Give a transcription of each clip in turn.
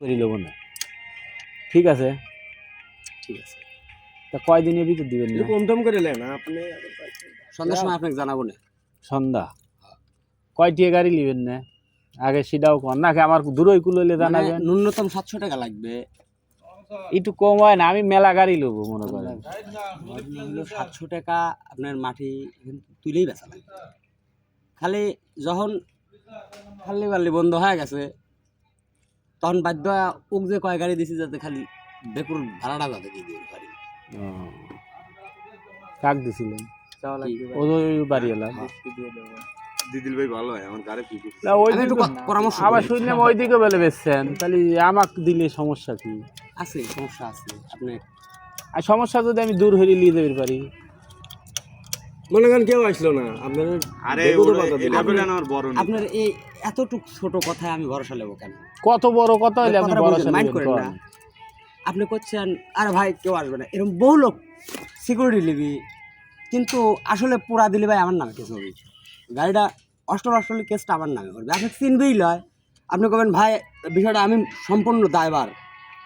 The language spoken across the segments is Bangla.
করে নেব না ঠিক আছে? ঠিক আছে। তা কয়দিনের ভিতর দিবেন না? কম টম করে নেন আপনি সন্ধ্যার সময় আপনাকে জানাব না। সন্ধ্যা? কয়টিয়ে গাড়ি নিবেন না? আগে সেটাও কর নাকি আমার দূরই কুললে মানে জানাবেন? ন্যূনতম সাতশো টাকা লাগবে। একটু কম হয় না আমি মেলা গাড়ি নেব মনে করেন। হলো সাতশো টাকা আপনার মাটি এখান তুলেই বেচা লাগবে। খালি যখন খালি বাল্লি বন্ধ হয়ে গেছে তখন বাধ্য হয়ে ওক যে কয় গাড়ি দিছি যাতে খালি বেকুর ভাড়াটা যাতে দিয়ে দিতে পারি। কাক দিছিলেন? ও বাড়ি এলাম দিদিল ভাই ভালো হয় আমার গাড়ি পরামর্শ আবার শুনলাম ওই দিকে বেলে বেচছেন। তাহলে আমাকে দিলে সমস্যা কি? আছে সমস্যা আছে আপনি আর সমস্যা যদি আমি দূর হয়ে নিয়ে যেতে পারি। মনে করেন কেউ আসলো না। আপনার আরে আমার বড় আপনার এই এতটুক ছোট কথায় আমি ভরসা নেব কেন? কত বড় কথা হইলে আপনি বুঝেন, mind করেন না। আপনি করছেন আরে ভাই কেউ আসবে না। এরকম বহু লোক সিকিউরিটি নিবি কিন্তু আসলে পুরা দিলে ভাই আমার নামে কেস হবে। গাড়িটা অষ্টল অষ্টল কেসটা আমার নামে করবে। আপনি চিনবেই লয়। আপনি কবেন ভাই বিষয়টা আমি সম্পূর্ণ দায়বার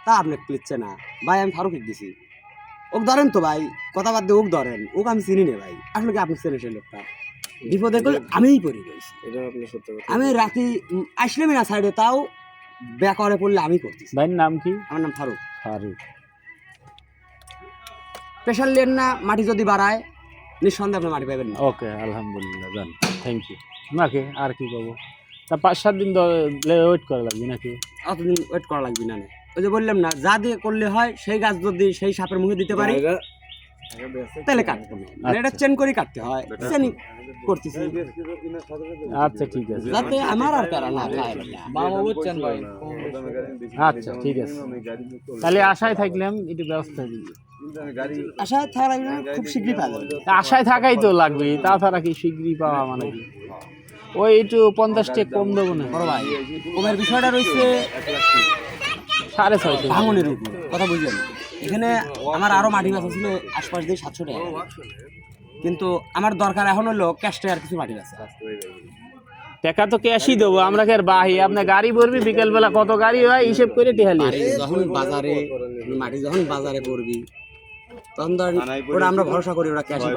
তা আপনি লিখছে না। ভাই আমি ফারুক দিছি। ওক ধরেন তো ভাই কথা বাদ দিয়ে ওক ধরেন ওক আমি চিনি না ভাই। আসলে কি আপনি চেনে সেই লোকটা বিপদে করলে আমিই পড়ি গেছি এটা আপনি সত্য কথা আমি রাতি আসলামই না সাইডে তাও ব্যাকরে পড়লে আমি করতেছি। ভাইয়ের নাম কি? আমার নাম ফারুক। ফারুক। প্রেশার লেন না মাটি যদি বাড়ায় নিঃসন্দেহে আপনি মাটি পাবেন না। ওকে আলহামদুলিল্লাহ জান থ্যাংক ইউ নাকি আর কি করব? তা পাঁচ সাত দিন ওয়েট করা লাগবে নাকি? অতদিন ওয়েট করা লাগবে না। ওই যে বললাম না যা দিয়ে করলে হয় সেই গাছ যদি সেই সাপের মুখে দিতে পারি তাহলে কাটবো। না মানে এটা চেন করে কাটতে হয় চেনি করতেছি। আচ্ছা ঠিক আছে। যাতে আমার আর প্যারা না খায়। মামা বুঝছেন ভাই আচ্ছা ঠিক আছে। তাহলে আশায় থাকলাম একটু ব্যবস্থা দিই। আশা থাকা খুব শীঘ্রই পাওয়া আশায় থাকাই তো লাগবে তাছাড়া কি শীঘ্রই পাওয়া মানে কি? ওই একটু পঞ্চাশ টাকা কম দেবো না। বড় ভাই কমের বিষয়টা রয়েছে সাড়ে ছয়শো ভাঙনের উপর কথা বুঝলেন? এখানে আমার আরও মাটি বাসা ছিল আশপাশ দিয়ে সাতশো টাকা। কিন্তু আমার দরকার এখন হলো ক্যাশটে আর কিছু মাটি বাসা টাকা তো ক্যাশই দেবো আমরা কি আর বাহি? আপনার গাড়ি ভরবি বিকেলবেলা কত গাড়ি হয় হিসেব করে টেহালি যখন বাজারে মাটি যখন বাজারে করবি তখন ধর ওটা আমরা ভরসা করি ওরা ক্যাশ ছয়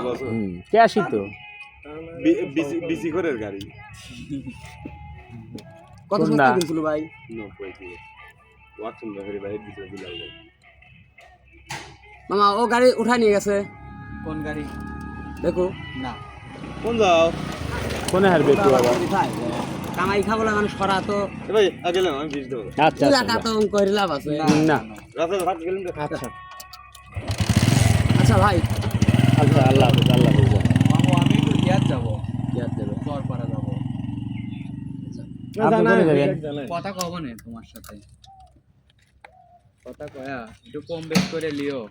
ক্যাশই তো। বিসি- করে গাড়ি। কত কিনছিল ভাই? নব্বই দিয়ে। ওয়াটসন ব্যাপারে বাইরে দিতে দিলাম মামা ও গাড়ি উঠায় নিয়ে গেছে। কোন গাড়ি? দেখো। না। কোন যাও? কোনে হারবে একটু আবার কামাই খাব না মানুষ করা তো। ভাই আগে গেলাম আমি বিশ দেবো। আচ্ছা এলাকা আচ্ছা। তো অঙ্ক করে লাভ আছে। না রাস্তায় ভাত গেলাম আচ্ছা। আচ্ছা ভাই। আচ্ছা আল্লাহ হাফেজ আল্লাহ হাফেজ। মামু আমি তো ইয়ার যাব। আর দেবে। চরপাড়া যাব। কথা কব না তোমার সাথে। কথা কয়া একটু কম বেশ করে লিও।